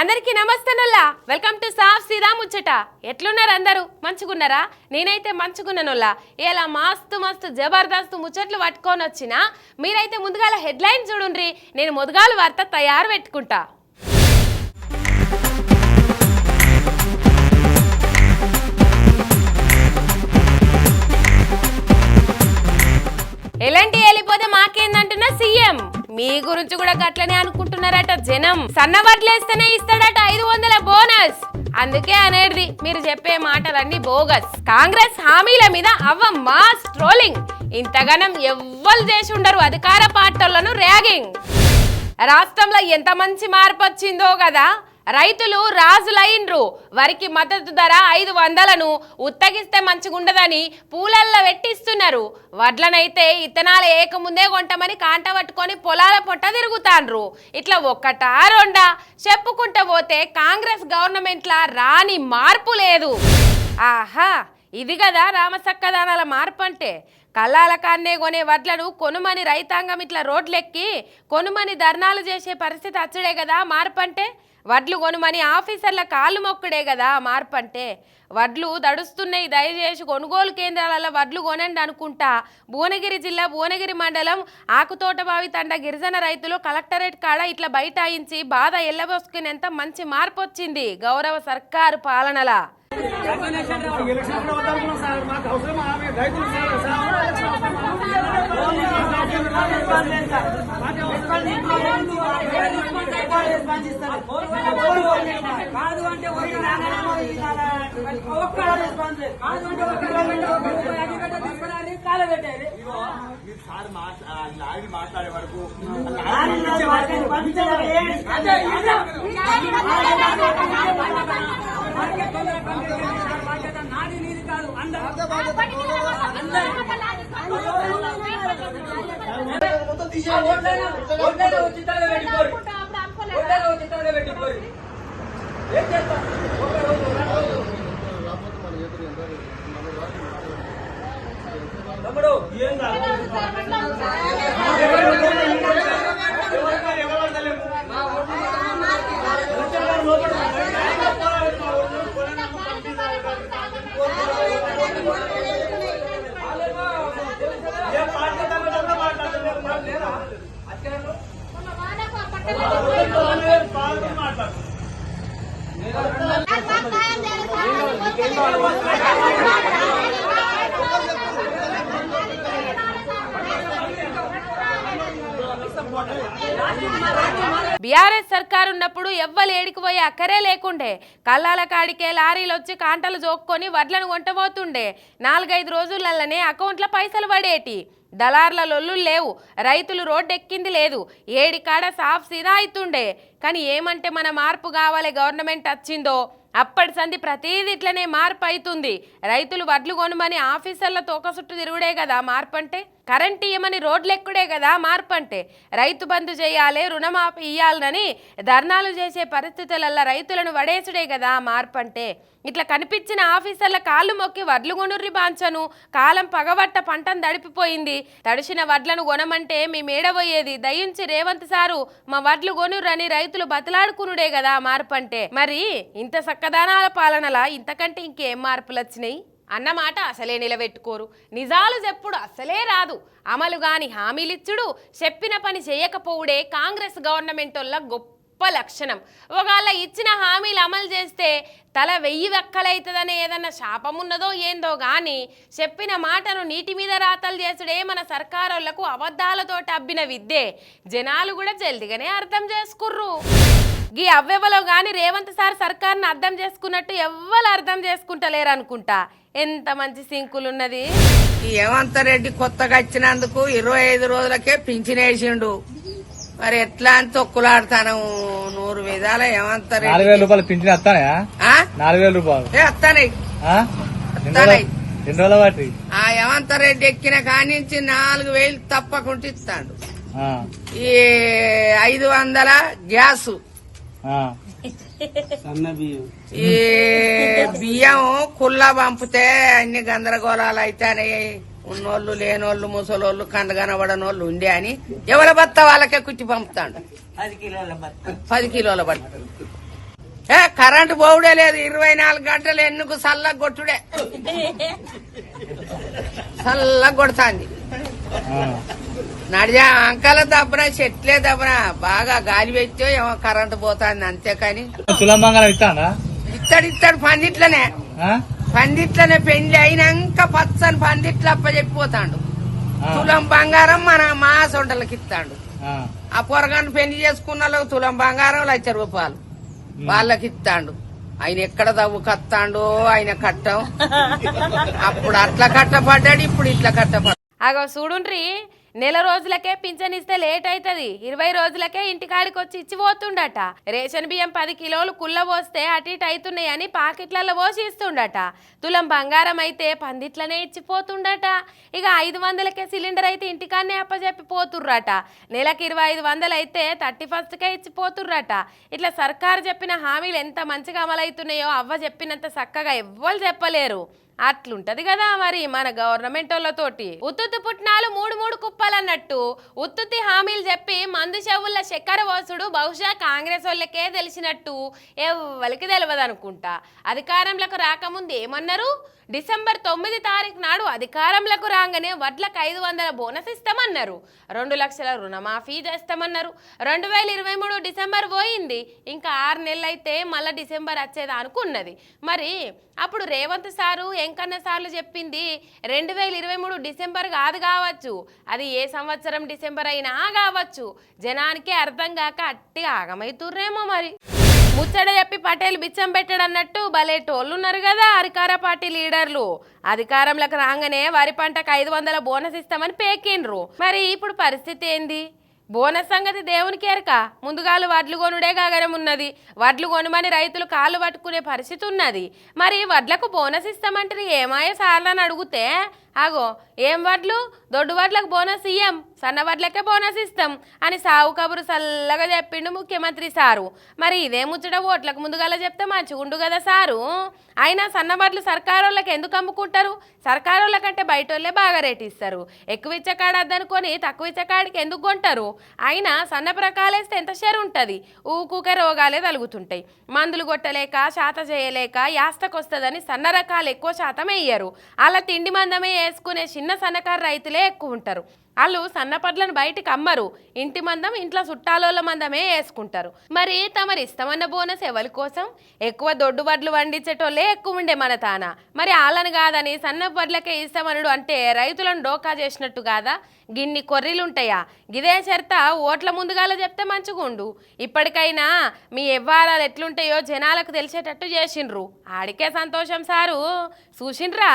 అందరికీ నమస్తేనుల్లా welcome to సాఫ్ సీదా ముచ్చట. ఎట్లున్నారు అందరూ? మంచుకున్నారా నేనైతే మంచుకున్నానుల్లా ఇలా మస్తు మస్తు జబర్దస్త్ ముచ్చట్లు పట్టుకొని వచ్చినా మీరైతే ముందుగాల హెడ్లైన్ చూడుండ్రి. నేను ముదుగాల వార్త తయారు పెట్టుకుంటా. ఎలాంటి వెళ్ళిపోతే మాకేందంటున్నా సీఎం? మీ గురించి కూడా గట్లనే అనుకుంటున్నారట జనం. సన్నబట్లేస్తేనే ఇస్తాడట ఐదు వందల బోనస్. అందుకే అనేది మీరు చెప్పే మాటలన్నీ బోగస్. కాంగ్రెస్ హామీల మీద అవ్వ మాస్ ట్రోలింగ్. ఇంతగానం ఎవ్వరు చేసి ఉండరు అధికార పార్టీలను ర్యాగింగ్. రాష్ట్రంలో ఎంత మంచి మార్పు వచ్చిందో కదా. రైతులు రాజులైండ్రు. వరికి మద్దతు ధర ఐదు వందలను ఉత్తగిస్తే మంచిగుండదని పూలల్లో పెట్టిస్తున్నారు వడ్లనైతే ఇత్తనాలు ఏకముందే కొంటామని కాంట పట్టుకొని పొలాల పొట్ట తిరుగుతాండ్రు. ఇట్లా ఒక్కటా రెండా? చెప్పుకుంటూ పోతే కాంగ్రెస్ గవర్నమెంట్ల రాని మార్పు లేదు. ఆహా ఇది కదా రామసక్కదానాల మార్పు అంటే కల్లాలకాన్నే కొనే వడ్లను కొనుమని రైతాంగం ఇట్లా రోడ్లెక్కి కొనుమని ధర్నాలు చేసే పరిస్థితి అచ్చుడే కదా మార్పంటే? వడ్లు కొనుమని ఆఫీసర్ల కాళ్ళు మొక్కుడే కదా మార్పంటే? వడ్లు దడుస్తున్నాయి దయచేసి కొనుగోలు కేంద్రాలలో వడ్లు కొనండి అనుకుంటా. భువనగిరి జిల్లా భువనగిరి మండలం ఆకుతోటబావి తండ గిరిజన రైతులు కలెక్టరేట్ కాడ ఇట్లా బైఠాయించి బాధ ఎల్లబోసుకునేంత మంచి మార్పు వచ్చింది గౌరవ సర్కారు పాలనలా. కాదు అంటే ఒక రెస్పాన్స్ లేదు. కాదు అంటే ఒక రూపాయి అధికంగా మాట్లాడే వరకు నాది నీది కాదు అందరూ ఉచితంగా ఓట్లైనా ఉచితంగా పెట్టిపోరు ఏం చేస్తాం ఒక రోజు రెండు రోజులు. తమ్ముడు ఏం కాదు ఏ పార్టీ తరఫున మాట్లాడుతున్నారు మాకు లేదా పాల్గొని మాట్లాడుతున్నారు బీఆర్ఎస్ సర్కార్ ఉన్నప్పుడు ఎవ్వరు ఏడికిపోయి అక్కరే లేకుండే. కళ్ళాల కాడికే లారీలు వచ్చి కాంటలు జోక్కొని వడ్లను కొంటబోతుండే. నాలుగైదు రోజులల్లనే అకౌంట్ల పైసలు పడేటి. దళార్ల లొల్లు లేవు. రైతులు రోడ్డు ఎక్కింది లేదు. ఏడి కాడ సాఫ్ సీదా అవుతుండే కానీ ఏమంటే మన మార్పు కావాలి గవర్నమెంట్ వచ్చిందో అప్పటి సంది ప్రతీది ఇట్లనే మార్పు అవుతుంది రైతులు వడ్లు కొనుమని ఆఫీసర్ల తోక చుట్టూ తిరుగుడే కదా మార్పు అంటే కరెంట్ ఇయ్యమని రోడ్లు ఎక్కుడే కదా మార్పు అంటే రైతు బంధు చేయాలి రుణమాఫీ ఇయ్యాలని ధర్నాలు చేసే పరిస్థితులల్లో రైతులను వడేసుడే కదా మార్పు అంటే ఇట్లా కనిపించిన ఆఫీసర్ల కాళ్ళు మొక్కి వడ్లు కొనుర్రి బాంచను. కాలం పగబట్ట పంటను దడిపిపోయింది. తడిసిన వడ్లను కొనమంటే మీ మేడబోయేది దయించి రేవంత్ సారు మా వడ్లు కొనుర్రని రైతులు బతలాడుకునుడే కదా మార్పు అంటే మరి ఇంత సక్కదానాల పాలనలా ఇంతకంటే ఇంకేం మార్పులు వచ్చినాయి అన్నమాట అసలే నిలబెట్టుకోరు. నిజాలు చెప్పుడు అసలే రాదు. అమలు గాని హామీలిచ్చుడు చెప్పిన పని చేయకపోవుడే కాంగ్రెస్ గవర్నమెంట్ వల్ల గొప్ప లక్షణం. ఒకవేళ ఇచ్చిన హామీలు అమలు చేస్తే తల వెయ్యి వెక్కలైతుందని ఏదన్నా శాపం ఉన్నదో ఏందో గాని చెప్పిన మాటను నీటి మీద రాతలు చేసుడే మన సర్కారోళ్ళకు అబద్ధాలతోటి అబ్బిన విద్దే జనాలు కూడా జల్దిగానే అర్థం చేసుకుర్రు. గీ అవ్వెవలో గాని రేవంత్ సార్ సర్కార్ని అర్థం చేసుకున్నట్టు ఎవ్వరు అర్థం చేసుకుంటలేరు అనుకుంటా ఎంత మంచి సింకులున్నది ఈ హేమంత్ రెడ్డి కొత్తగా వచ్చినందుకు ఇరవై ఐదు రోజులకే పింఛనేసిండు మరి ఎట్లా అని తొక్కులాడతాను. నూరు విధాల హేమంత్ నాలుగు రెడ్డి వేల రూపాయలు పింఛన్ వస్తానయా ఆ? నాలుగు వేల రూపాయలు. ఏ వస్తానయ్ ఆ? ఎన్ని వస్తానయ్. రోజుల- ఎన్ని రోజుల బట్టి ఆ హేమంత్ రెడ్డి ఎక్కిన కానించి నాలుగు వేలు తప్పకుండా ఇస్తాడు. ఆ, ఈ ఐదు వందల గ్యాసు. ఈ బియ్యం. కుళ్ళ పంపితే అన్ని గందరగోళాలు అయితేనే ఉన్నోళ్ళు లేనోళ్ళు ముసలోళ్ళు కండగనబడనోళ్ళు ఉండే అని ఎవరి బత్త వాళ్ళకే కుట్టి పంపుతాడు. పది కిలోల కిలోల బట్ట ఏ కరెంటు పోవుడే లేదు ఇరవై నాలుగు గంటలు ఎన్నుకు చల్లగా కొట్టుడే? చల్లగా కొడుతాంది. నడిజా అంకల దబ్బన చెట్లే దబ్బన బాగా గాలి పెట్టో ఏమో కరెంటు పోతాంది అంతేకాని తులం బంగారం ఇస్తాడా ఇత్తడి పందిట్లనే? పందిట్లనే పెళ్ళి అయినాక పచ్చని పందిట్లు అప్పచెప్పిపోతాడు. ఆ. తులం బంగారం మన మా సొంటలకి ఇస్తాడు. ఆ. పొరగాన్ని పెళ్ళి చేసుకున్న తులం బంగారం లక్ష రూపాయలు. వాళ్ళకి ఇస్తాడు. ఆయన ఎక్కడ దవ్వు కత్తాండో ఆయన కట్టం. అప్పుడు అట్లా కట్టపడ్డాడు ఇప్పుడు ఇట్లా కట్టపడ్డాడు. అగో చూడుండ్రి. నెల రోజులకే పింఛన్ ఇస్తే లేట్ అవుతుంది ఇరవై రోజులకే ఇంటికాడికి వచ్చి ఇచ్చి పోతుండట. రేషన్ బియ్యం పది కిలోలు కుళ్ళ పోస్తే అటు ఇటు అవుతున్నాయని పాకెట్లలో పోసి ఇస్తుండట. తులం బంగారం అయితే పందిట్లనే ఇచ్చిపోతుండట ఇక ఐదు వందలకే సిలిండర్ అయితే ఇంటికాడనే అప్పచెప్పి పోతుర్రట. నెలకి ఇరవై ఐదు వందలు అయితే థర్టీ ఫస్ట్కే ఇచ్చిపోతుర్రట ఇట్లా సర్కారు చెప్పిన హామీలు ఎంత మంచిగా అమలవుతున్నాయో అవ్వ చెప్పినంత చక్కగా ఎవ్వరు చెప్పలేరు. అట్లుంటది కదా మరి మన గవర్నమెంట్ వాళ్ళతోటి. ఉత్తుత్తి పుట్టినాలు మూడు మూడు కుప్పలన్నట్టు. ఉత్తుత్తి హామీలు చెప్పి మందు చెవుల చక్కెర వాసుడు బహుశా కాంగ్రెస్ వాళ్ళకే తెలిసినట్టు. ఎవ్వరికి తెలియదు అనుకుంటా అధికారంలోకి రాకముందు ఏమన్నారు? డిసెంబర్ తొమ్మిది తారీఖు నాడు అధికారంలోకి రాగానే వడ్లకు ఐదు వందల బోనస్ ఇస్తామన్నారు. రెండు లక్షల రుణమాఫీ చేస్తామన్నారు. రెండు వేల ఇరవై మూడు డిసెంబర్ పోయింది. ఇంకా ఆరు నెలలు అయితే మళ్ళీ డిసెంబర్ వచ్చేది అనుకున్నది. మరి అప్పుడు రేవంత్ సారు ఎంకన్న సార్లు చెప్పింది రెండు వేల ఇరవై మూడు డిసెంబర్ కాదు కావచ్చు. అది ఏ సంవత్సరం డిసెంబర్ అయినా కావచ్చు. జనానికి అర్థం కాక అట్టి ఆగమైతుర్రేమో మరి. ముచ్చట చెప్పి పటేల్ బిచ్చం పెట్టడన్నట్టు భలే టోళ్ళు ఉన్నారు కదా అధికార పార్టీ లీడర్లు. అధికారంలోకి రాగానే వరి పంటకు ఐదు వందల బోనస్ ఇస్తామని పేకిండ్రు. మరి ఇప్పుడు పరిస్థితి ఏంది? బోనస్ సంగతి దేవునికి ఎరక. ముందుగాలు వడ్లు కొనుడే గగనం ఉన్నది. వడ్లు కొనమని రైతులు కాళ్ళు పట్టుకునే పరిస్థితి ఉన్నది. మరి వడ్లకు బోనస్ ఇస్తామంటారు ఏమాయో సార్లని అడిగితే? ఆగో ఏం వడ్లు? దొడ్డు వడ్లకు బోనస్ ఇయ్యం సన్న వడ్లకే బోనస్ ఇస్తాం అని సావు కబురు చల్లగా చెప్పిండు ముఖ్యమంత్రి సారు. మరి ఇదే ముచ్చట ఓట్లకు ముందుగాల చెప్తే మంచిగుండు కదా సారు? అయినా సన్న వడ్లు సర్కారోళ్ళకి ఎందుకు అమ్ముకుంటారు? సర్కారోళ్ళ కంటే బయట వాళ్ళే బాగా రేట్ ఇస్తారు. ఎక్కువ ఇచ్చే కాడ వద్దనుకొని తక్కువ ఇచ్చే కాడికి ఎందుకు కొంటారు? అయినా సన్న ప్రకాలేస్తే ఎంత షేర్ ఉంటుంది? ఊకూకే రోగాలే తలుగుతుంటాయి. మందులు కొట్టలేక శాత చేయలేక యాస్తకొస్తుందని సన్న రకాలు ఎక్కువ శాతం వేయరు అలా తిండి మందమే వేసుకునే చిన్న సన్నకారు రైతులే ఎక్కువ ఉంటారు. వాళ్ళు సన్నపడ్లను బయటికి అమ్మరు. ఇంటి మందం ఇంట్లో చుట్టాలోళ్ళ మందమే వేసుకుంటారు. మరి తమరు ఇష్టమన్న బోనస్ ఎవరి కోసం? ఎక్కువ దొడ్డు వడ్లు వండించేటోళ్ళే ఎక్కువ ఉండే మన తాన? మరి వాళ్ళని కాదని సన్న ఇష్టమనుడు ఇస్తామనుడు అంటే రైతులను డోకా చేసినట్టు కాదా? గిన్ని కొర్రీలుంటాయా? గిదే చర్త ఓట్ల ముందుగాల చెప్తే మంచిగుండు. ఇప్పటికైనా మీ వ్యవహారాలు ఎట్లుంటాయో జనాలకు తెలిసేటట్టు చేసిండ్రు. ఆడికే సంతోషం సారు. చూసిండ్రా?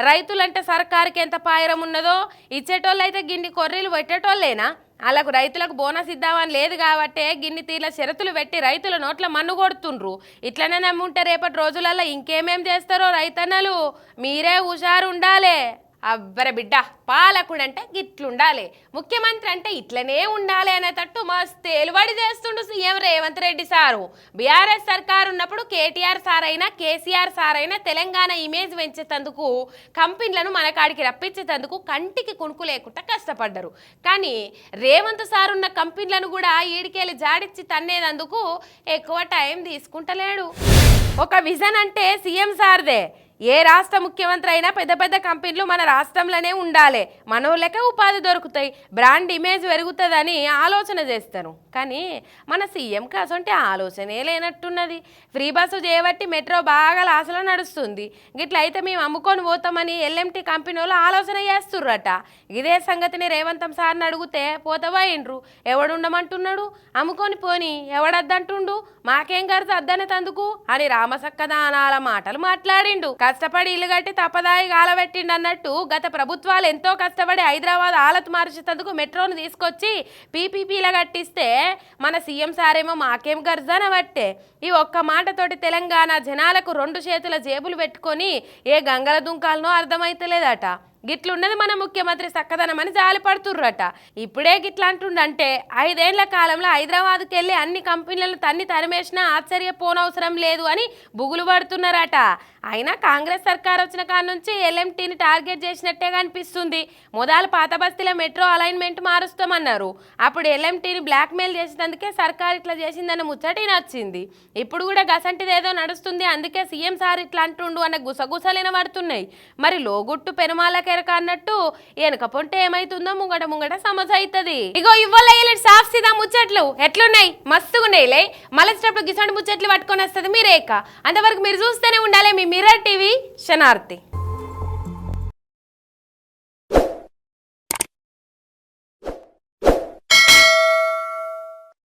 రైతులంటే సర్కారుకి ఎంత పాయరం ఉన్నదో ఇచ్చేటోళ్ళు అయితే గిన్ని కొర్రీలు పెట్టేటోళ్ళేనా? వాళ్ళకు రైతులకు బోనస్ ఇద్దామని లేదు కాబట్టే గిన్ని తీర్ల షరతులు పెట్టి రైతుల నోట్ల మన్ను కొడుతుండ్రు. ఇట్లనే నమ్ముంటే రేపటి రోజులలో ఇంకేమేం చేస్తారో రైతన్నలు? మీరే హుషారు ఉండాలే అబ్బర బిడ్డ పాలకుడు అంటే గిట్లుండాలి. ముఖ్యమంత్రి అంటే ఇట్లనే ఉండాలి అనేటట్టు మస్తు ఎలువడి చేస్తుండు CM Revanth Reddy sir. BRS సర్కార్ ఉన్నప్పుడు కేటీఆర్ సార్ అయినా కేసీఆర్ సార్ అయినా తెలంగాణ ఇమేజ్ పెంచేటందుకు కంపెనీలను మన కాడికి రప్పించేటందుకు కంటికి కుణుకు లేకుండా కష్టపడ్డారు. కానీ రేవంత్ సార్ ఉన్న కంపెనీలను కూడా ఈడికెళ్ళి జాడిచ్చి తన్నేదందుకు ఎక్కువ టైం తీసుకుంటలేడు. ఒక విజన్ అంటే సీఎం సార్దే. ఏ రాష్ట్ర ముఖ్యమంత్రి అయినా పెద్ద పెద్ద కంపెనీలు మన రాష్ట్రంలోనే ఉండాలి. మనోళ్ళకే ఉపాధి దొరుకుతాయి. బ్రాండ్ ఇమేజ్ పెరుగుతుందని ఆలోచన చేస్తారు. కానీ మన సీఎంకి అసంటే ఆలోచనే లేనట్టున్నది. ఫ్రీ బస్సు చేయబట్టి మెట్రో బాగా లాసలో నడుస్తుంది. గిట్ల అయితే మేము అమ్ముకొని పోతామని ఎల్ఎంటీ కంపెనీ వాళ్ళు ఆలోచన చేస్తుర్రట. ఇదే సంగతిని రేవంతం సార్ని అడిగితే పోతవాయిండ్రు ఎవడుండమంటున్నాడు? అమ్ముకొని పోని ఎవడద్దంటుండు? మాకేం ఖర్చు అద్దనే తందుకు? అని రామసక్కదానాల మాటలు మాట్లాడిండు. కష్టపడి ఇల్లు కట్టి తప్పదాయి గాలబెట్టిండి అన్నట్టు గత ప్రభుత్వాలు ఎంతో కష్టపడి హైదరాబాద్ ఆలత్ మార్చేందుకు మెట్రోను తీసుకొచ్చి పీపీపీలా కట్టిస్తే మన సీఎం సారేమో మాకేం గర్జన బట్టే. ఈ ఒక్క మాటతోటి తెలంగాణ జనాలకు రెండు చేతుల జేబులు పెట్టుకొని ఏ గంగల దుంకాలనో అర్థమైతలేదట. గిట్లున్నది మన ముఖ్యమంత్రి చక్కదనం అని జాలి ఇప్పుడే గిట్లా ఐదేండ్ల కాలంలో హైదరాబాద్కి వెళ్ళి అన్ని కంపెనీలను తన్ని తరిమేసినా ఆశ్చర్యపోనవసరం లేదు అని బుగులు పడుతున్నారట. అయినా కాంగ్రెస్ సర్కార్ వచ్చిన కాడ నుంచి ఎల్ఎంటీని టార్గెట్ చేసినట్టే కనిపిస్తుంది. మొదలు పాత బస్తీల మెట్రో అలైన్మెంట్ మారుస్తామన్నారు. అప్పుడు ఎల్ఎంటీని బ్లాక్మెయిల్ చేసినందుకే సర్కార్ ఇట్లా చేసిందన్న ముచ్చటి నచ్చింది. ఇప్పుడు కూడా గసంటిది ఏదో నడుస్తుంది అందుకే సీఎం సార్ ఇట్లా అంటుండు అన్న గుసగుసలు వినబడుతున్నాయి మరి లోగుట్టు పెరుమాలకెరక అన్నట్టు వెనక ఏమైతుందో ముంగట ముంగట సమస్య అవుతుంది ఇగో ఇవ్వలే సాఫ్ సీదా ముచ్చట్లు. ఎట్లున్నాయి? మస్తుగున్నాయిలే. మలచేటప్పుడు గిసండి ముచ్చట్లు పట్టుకొని వస్తుంది మీరేక. అంతవరకు మీరు చూస్తూనే ఉండాలి మీ మిర్రర్ టీవీ. శనార్థి